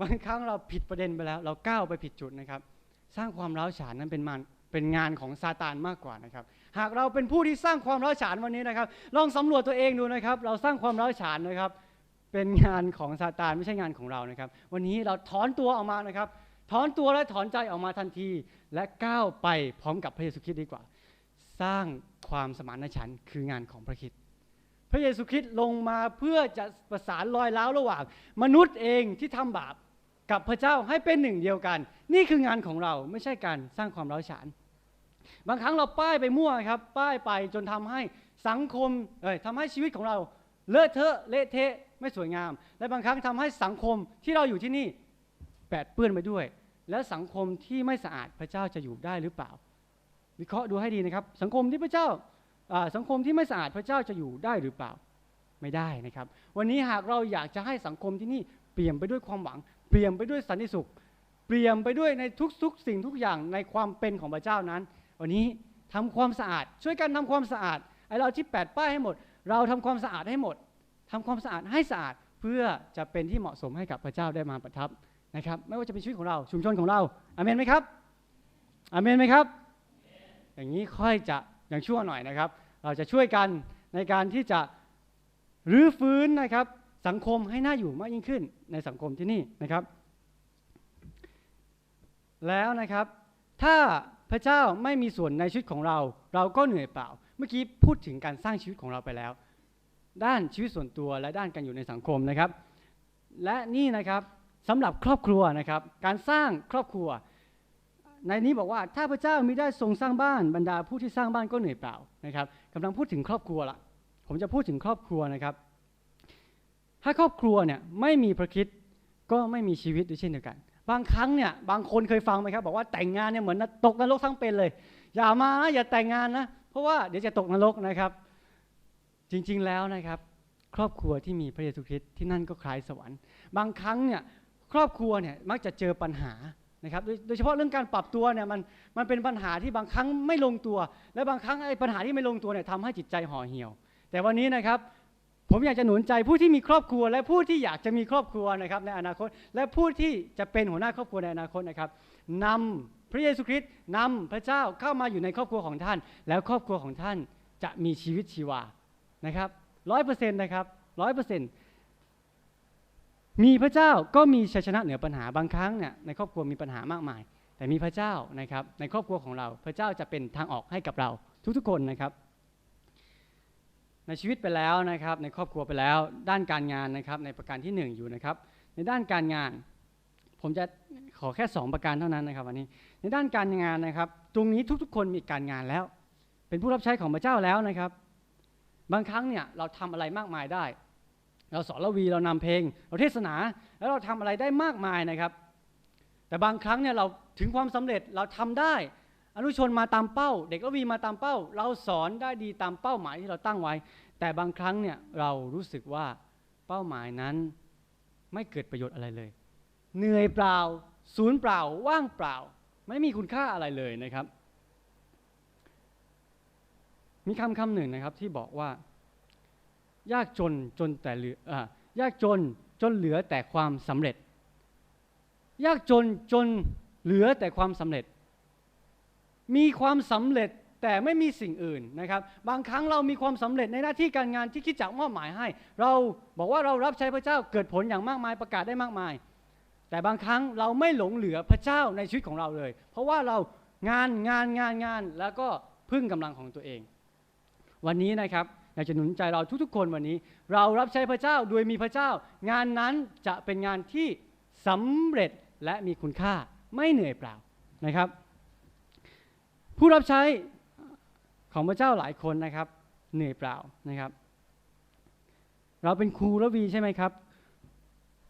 บางครั้งเราผิดประเด็นไปแล้ว เราก้าวไปผิดจุดนะครับ สร้างความร้าวฉานนั้นเป็นมันเป็นงานของซาตานมากกว่านะครับ หากเราเป็นผู้ที่สร้างความร้าวฉานวันนี้นะครับ ลองสำรวจตัวเองดูนะครับ เราสร้างความร้าวฉานนะครับ เป็นงานของซาตานไม่ใช่งานของเรานะครับ วันนี้เราถอนตัวออกมานะครับ ถอนตัวและถอนใจออกมาทันที และก้าวไปพร้อมกับพระเยซูคริสต์ดีกว่า สร้างความสมานฉันท์คืองานของพระคริสต์พระเยซูคริสต์ลงมาเพื่อจะประสานรอยร้าวระหว่าง มนุษย์เองที่ทำบาป กับพระเจ้าให้เป็นหนึ่งเดียวกัน นี่คืองานของเราไม่ใช่การสร้างความร้าวฉาน บางครั้งเราป้ายไปมั่วครับ ป้ายไปจนทำให้สังคมเอ้ยทำให้ชีวิตของเราเลอะเทอะเละเทะไม่สวยงาม และบางครั้งทำให้สังคมที่เราอยู่ที่นี่แปดเปื้อนไปด้วย แล้วสังคมที่ไม่สะอาดพระเจ้าจะอยู่ได้หรือเปล่า วิเคราะห์ดูให้ดีนะครับ สังคมที่พระเจ้าอ่าสังคมที่ไม่สะอาดพระเจ้าจะอยู่ได้หรือเปล่าไม่ได้นะครับ วันนี้หากเราอยากจะให้สังคมที่นี่เปลี่ยนไปด้วยความหวัง เปลี่ยนไปด้วยสันติสุข เปลี่ยนไปด้วยในทุกๆ สิ่งทุกอย่างในความเป็นของพระเจ้านั้น วันนี้ทำความสะอาด ช่วยกันทำความสะอาดไอเราที่แปดป้ายให้หมด เราทำความสะอาดให้หมดทำความสะอาดให้สะอาดเพื่อจะเป็นที่เหมาะสมให้กับพระเจ้าได้มาประทับนะครับ ไม่ว่าจะเป็นชีวิตของเราชุมชนของเราอาเมนไหมครับอเมนไหมครับ อย่างนี้ค่อยจะอย่างชั่วหน่อยนะครับ เราจะช่วยกันในการที่จะรื้อฟื้นนะครับ สังคมให้น่าอยู่มากยิ่งขึ้นในสังคมที่นี่นะครับ แล้วนะครับ ถ้าพระเจ้าไม่มีส่วนในชีวิตของเรา เราก็เหนื่อยเปล่า เมื่อกี้พูดถึงการสร้างชีวิตของเราไปแล้ว ด้านชีวิตส่วนตัวและด้านการอยู่ในสังคมนะครับ และนี่นะครับสำหรับครอบครัวนะครับ การสร้างครอบครัว ในนี้บอกว่าถ้าพระเจ้ามิได้ทรงสร้างบ้านบรรดาผู้ที่สร้างบ้านก็เหนื่อยเปล่านะครับกำลังพูดถึงครอบครัวละผมจะพูดถึงครอบครัวนะครับ ถ้าครอบครัวเนี่ยไม่มีพระคิดก็ไม่มีชีวิตด้วยเช่นเดียวกัน บางครั้งเนี่ยบางคนเคยฟังไหมครับ บอกว่าแต่งงานเนี่ยเหมือนตกนรกทั้งเป็นเลย อย่ามานะอย่าแต่งงานนะเพราะว่าเดี๋ยวจะตกนรกนะครับ จริงๆแล้วนะครับ ครอบครัวที่มีพระเยซูคริสต์ที่นั่นก็คล้ายสวรรค์ บางครั้งเนี่ยครอบครัวเนี่ยมักจะเจอปัญหานะครับโดโดยเฉพาะเรื่องการปรับตัวเนี่ยมันมันเป็นปัญหาที่บางครั้งไม่ลงตัว และบางครั้งไอ้ปัญหาที่ไม่ลงตัวเนี่ยทำให้จิตใจห่อเหี่ยว แต่วันนี้นะครับ ผมอยากจะหนุนใจผู้ที่มีครอบครัว และผู้ที่อยากจะมีครอบครัวนะครับในอนาคต และผู้ที่จะเป็นหัวหน้าครอบครัวในอนาคตนะครับนำพระเยซูคริสต์นำพระเจ้าเข้ามาอยู่ในครอบครัวของท่าน แล้วครอบครัวของท่านจะมีชีวิตชีวานะครับร้อยเปอร์เซ็นต์นะครับร้อยเปอร์เซ็นต์มีพระเจ้าก็มีชัยชนะเหนือปัญหาบางครั้งเนี่ยในครอบครัวมีปัญหามากมาย แต่มีพระเจ้านะครับในครอบครัวของเรา พระเจ้าจะเป็นทางออกให้กับเราทุกๆคนนะครับ ในชีวิตไปแล้วนะครับ ในครอบครัวไปแล้ว ด้านการงานนะครับ ในประการที่หนึ่งอยู่นะครับ ในด้านการงาน ผมจะขอแค่สองประการเท่านั้นนะครับวันนี้ ในด้านการงานนะครับ ตรงนี้ทุกๆ คนมีการงานแล้ว เป็นผู้รับใช้ของพระเจ้าแล้วนะครับ บางครั้งเนี่ยเราทำอะไรมากมายได้ เราสอนละวีเรานำเพลง เราเทศนาแล้วเราทำอะไรได้มากมายนะครับ แต่บางครั้งเนี่ยเราถึงความสำเร็จเราทำได้ อนุชนมาตามเป้า เด็กละวีมาตามเป้า เราสอนได้ดีตามเป้าหมายที่เราตั้งไว้ แต่บางครั้งเนี่ยเรารู้สึกว่าเป้าหมายนั้นไม่เกิดประโยชน์อะไรเลย เหนื่อยเปล่า ศูนย์เปล่า ว่างเปล่า ไม่มีคุณค่าอะไรเลยนะครับ มีคำคำหนึ่งนะครับที่บอกว่า ยากจนจนแต่เหลืออยากจนจนเหลือแต่ความสำเร็จ ยากจนจนเหลือแต่ความสำเร็จ มีความสำเร็จแต่ไม่มีสิ่งอื่นนะครับ บางครั้งเรามีความสำเร็จในหน้าที่การงานที่คิดจักมอบหมายให้ เราบอกว่าเรารับใช้พระเจ้าเกิดผลอย่างมากมายประกาศได้มากมาย แต่บางครั้งเราไม่หลงเหลือพระเจ้าในชีวิตของเราเลย เพราะว่าเรางานงานงานงานแล้วก็พึ่งกำลังของตัวเอง วันนี้นะครับอยากจะหนุนใจเราทุกๆ คนวันนี้ เรารับใช้พระเจ้าโดยมีพระเจ้า งานนั้นจะเป็นงานที่สำเร็จและมีคุณค่าไม่เหนื่อยเปล่านะครับ ผู้รับใช้ของพระเจ้าหลายคนนะครับ เหนื่อยเปล่านะครับ เราเป็นครูละวีใช่ไหมครับ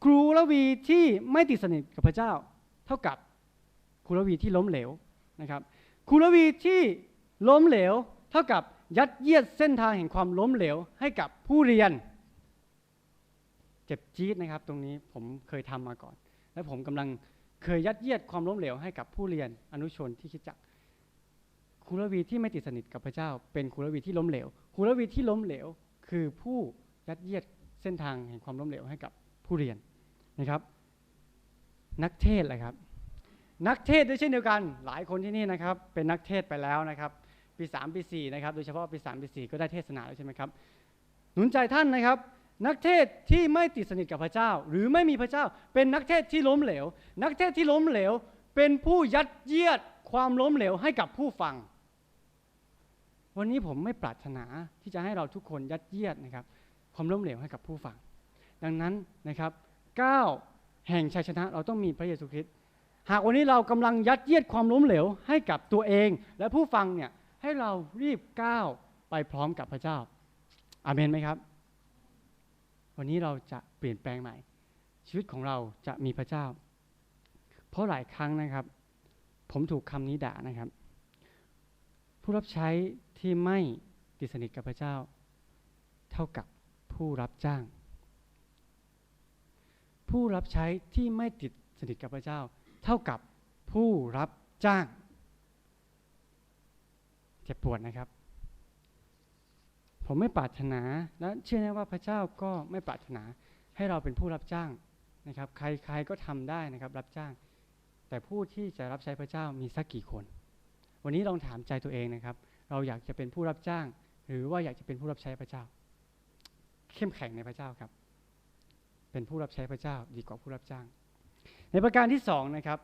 ครูละวีที่ไม่ติดสนิทกับพระเจ้า เท่ากับครูละวีที่ล้มเหลวนะครับครูละวีที่ล้มเหลว เท่ากับยัดเยียดเส้นทางแห่งความล้มเหลวให้กับผู้เรียน เจ็บจี๊ดนะครับ ตรงนี้ผมเคยทำมาก่อน และผมกำลังเคยยัดเยียดความล้มเหลวให้กับผู้เรียนอนุชนที่คิดจัก ครูลวีที่ไม่ติดสนิทกับพระเจ้า เป็นครูลวีที่ล้มเหลวครูลวีที่ล้มเหลว คือผู้ยัดเยียดเส้นทางแห่งความล้มเหลวให้กับผู้เรียนนะครับ นักเทศน์แหละครับ นักเทศด้วยเช่นเดียวกันหลายคนที่นี่นะครับ เป็นนักเทศไปแล้วนะครับปี3ปี4นะครับโดยเฉพาะปี3ปี4ก็ได้เทศนาแล้วใช่ไหมครับหนุนใจท่านนะครับ นักเทศที่ไม่ติดสนิทกับพระเจ้า หรือไม่มีพระเจ้า เป็นนักเทศที่ล้มเหลว นักเทศที่ล้มเหลว เป็นผู้ยัดเยียดความล้มเหลวให้กับผู้ฟัง วันนี้ผมไม่ปรารถนาที่จะให้เราทุกคนยัดเยียดนะครับความล้มเหลวให้กับผู้ฟัง ดังนั้นนะครับก้าวแห่งชัยชนะเราต้องมีพระเยซูคริสต์หากวันนี้เรากำลังยัดเยียดความล้มเหลวให้กับตัวเอง และผู้ฟังเนี่ยให้เรารีบก้าวไปพร้อมกับพระเจ้าอาเมนไหมครับ วันนี้เราจะเปลี่ยนแปลงใหม่ ชีวิตของเราจะมีพระเจ้า เพราะหลายครั้งนะครับ ผมถูกคำนี้ด่านะครับ ผู้รับใช้ ที่ไม่ติดสนิทกับพระเจ้า เท่ากับผู้รับจ้าง ผู้รับใช้ที่ไม่ติดสนิทกับพระเจ้า เท่ากับผู้รับจ้าง เจ็บปวดนะครับ ผมไม่ปรารถนาและเชื่อแน่ว่าพระเจ้าก็ไม่ปรารถนาให้เราเป็นผู้รับจ้างนะครับ ใครๆก็ทำได้นะครับ รับจ้าง แต่ผู้ที่จะรับใช้พระเจ้ามีสักกี่คน วันนี้ลองถามใจตัวเองนะครับ เราอยากจะเป็นผู้รับจ้าง หรือว่าอยากจะเป็นผู้รับใช้พระเจ้า เข้มแข็งในพระเจ้าครับ เป็นผู้รับใช้พระเจ้าดีกว่าผู้รับจ้าง ในประการที่สองนะครับ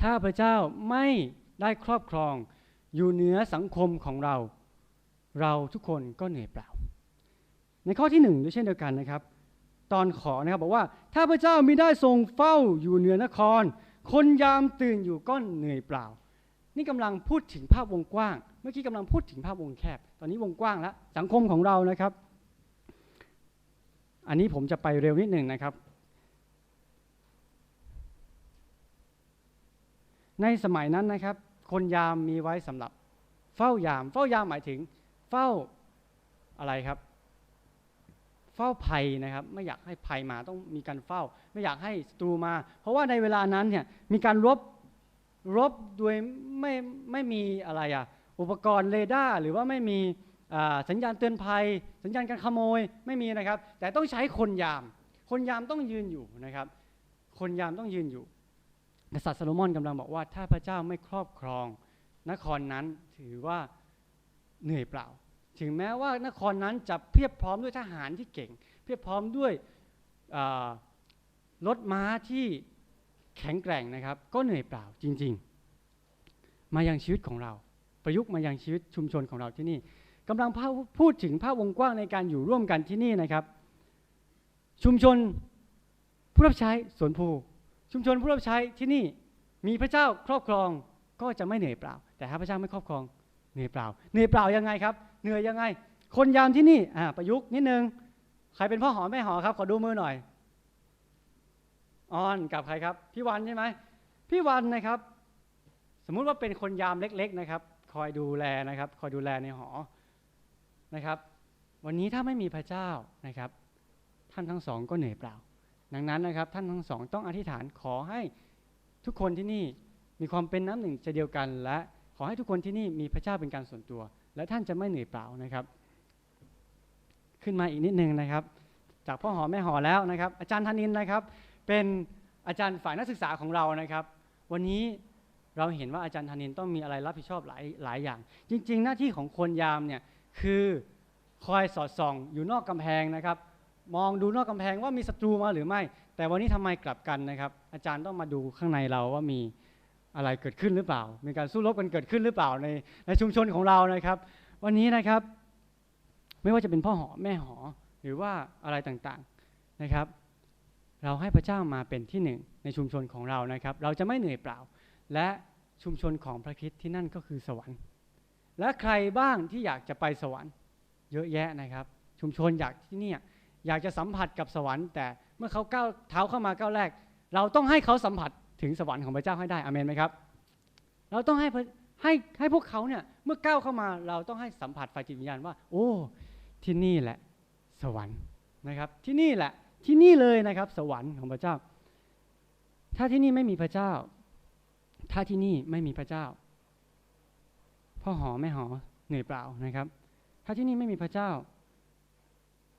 ถ้าพระเจ้าไม่ได้ครอบครองอยู่เหนือสังคมของเรา เราทุกคนก็เหนื่อยเปล่า ในข้อที่หนึ่งด้วยเช่นเดียวกันนะครับ ตอนขอนะครับบอกว่าถ้าพระเจ้ามิได้ทรงเฝ้าอยู่เหนือนคร คนยามตื่นอยู่ก็เหนื่อยเปล่า นี่กำลังพูดถึงภาพวงกว้าง เมื่อกี้กำลังพูดถึงภาพวงแคบ ตอนนี้วงกว้างแล้วสังคมของเรานะครับ อันนี้ผมจะไปเร็วนิดหนึ่งนะครับ ในสมัยนั้นนะครับ คนยามมีไว้สำหรับ เฝ้ายาม เฝ้ายามหมายถึง เฝ้าอะไรครับ เฝ้าภัยนะครับ ไม่อยากให้ภัยมาต้องมีการเฝ้า ไม่อยากให้ศัตรูมา เพราะว่าในเวลานั้นเนี่ยมีการรบ รบโดยไม่ไม่มีอะไรอะอุปกรณ์เรดาร์หรือว่าไม่มีสัญญาณเตือนภัย สัญญาณการขโมยไม่มีนะครับ แต่ต้องใช้คนยาม คนยามต้องยืนอยู่นะครับ คนยามต้องยืนอยู่กษัตริย์ซาโลมอนกำลังบอกว่า ถ้าพระเจ้าไม่ครอบครอง นครนั้นถือว่าเหนื่อยเปล่า ถึงแม้ว่านครนั้นจะเพียบพร้อมด้วยทหารที่เก่ง เพียบพร้อมด้วยรถม้าที่ แข็งแกร่งนะครับ ก็เหนื่อยเปล่าจริง ๆ มายังชีวิตของเรา ประยุกต์มายังชีวิตชุมชนของเราที่นี่กำลังพูดถึงภาพวงกว้างในการอยู่ร่วมกันที่นี่นะครับ ชุมชนผู้รับใช้สวนภูชุมชนผู้รับใช้ที่นี่มีพระเจ้าครอบครองก็จะไม่เหนื่อยเปล่า แต่ถ้าพระเจ้าไม่ครอบครองเหนื่อยเปล่าเหนื่อยเปล่ายังไงครับ เหนื่อยยังไง คนยามที่นี่ประยุกต์นิดนึงใครเป็นพ่อหอแม่หอครับขอดูมือหน่อย ออนกับใครครับ พี่วันใช่ไหมพี่วันนะครับ สมมุติว่าเป็นคนยามเล็ก ๆ นะครับ คอยดูแลนะครับ คอยดูแลในหอนะครับ วันนี้ถ้าไม่มีพระเจ้านะครับ ท่านทั้งสองก็เหนื่อยเปล่า ดังนั้นนะครับ ท่านทั้งสองต้องอธิษฐานขอให้ทุกคนที่นี่มีความเป็นน้ำหนึ่งใจเดียวกัน และขอให้ทุกคนที่นี่มีพระเจ้าเป็นการส่วนตัว และท่านจะไม่เหนื่อยเปล่านะครับ ขึ้นมาอีกนิดนึงนะครับ จากพ่อหอแม่หอแล้วนะครับ อาจารย์ธนินนะครับ เป็นอาจารย์ฝ่ายนักศึกษาของเรานะครับ วันนี้เราเห็นว่าอาจารย์ธนินต้องมีอะไรรับผิดชอบหลายหลายอย่าง จริง ๆ หน้าที่ของคนยามเนี่ยคือคอยสอดส่องอยู่นอกกำแพงนะครับ มองดูนอกกำแพงว่ามีศัตรูมาหรือไม่ แต่วันนี้ทำไมกลับกันนะครับ อาจารย์ต้องมาดูข้างในเราว่ามีอะไรเกิดขึ้นหรือเปล่า มีการสู้รบกันเกิดขึ้นหรือเปล่าในในชุมชนของเรานะครับ วันนี้นะครับ ไม่ว่าจะเป็นพ่อหอแม่หอหรือว่าอะไรต่างๆนะครับ เราให้พระเจ้ามาเป็นที่หนึ่งในชุมชนของเรานะครับ เราจะไม่เหนื่อยเปล่า และชุมชนของพระคริสต์ที่นั่นก็คือสวรรค์ และใครบ้างที่อยากจะไปสวรรค์ เยอะแยะนะครับ ชุมชนอยากที่นี่อยากจะสัมผัสกับสวรรค์ แต่เมื่อเขาก้าวเท้าเข้ามาก้าวแรก เราต้องให้เขาสัมผัสถึงสวรรค์ของพระเจ้าให้ได้อเมนไหมครับ เราต้องให้ให้ให้พวกเขาเนี่ยเมื่อก้าวเข้ามาเราต้องให้สัมผัสไฟจิตวิญญาณว่า โอ้ที่นี่แหละสวรรค์นะครับ ที่นี่แหละ ที่นี่เลยนะครับ สวรรค์ของพระเจ้า ถ้าที่นี่ไม่มีพระเจ้า ถ้าที่นี่ไม่มีพระเจ้า พ่อหอแม่หอเหนื่อยเปล่านะครับ ถ้าที่นี่ไม่มีพระเจ้า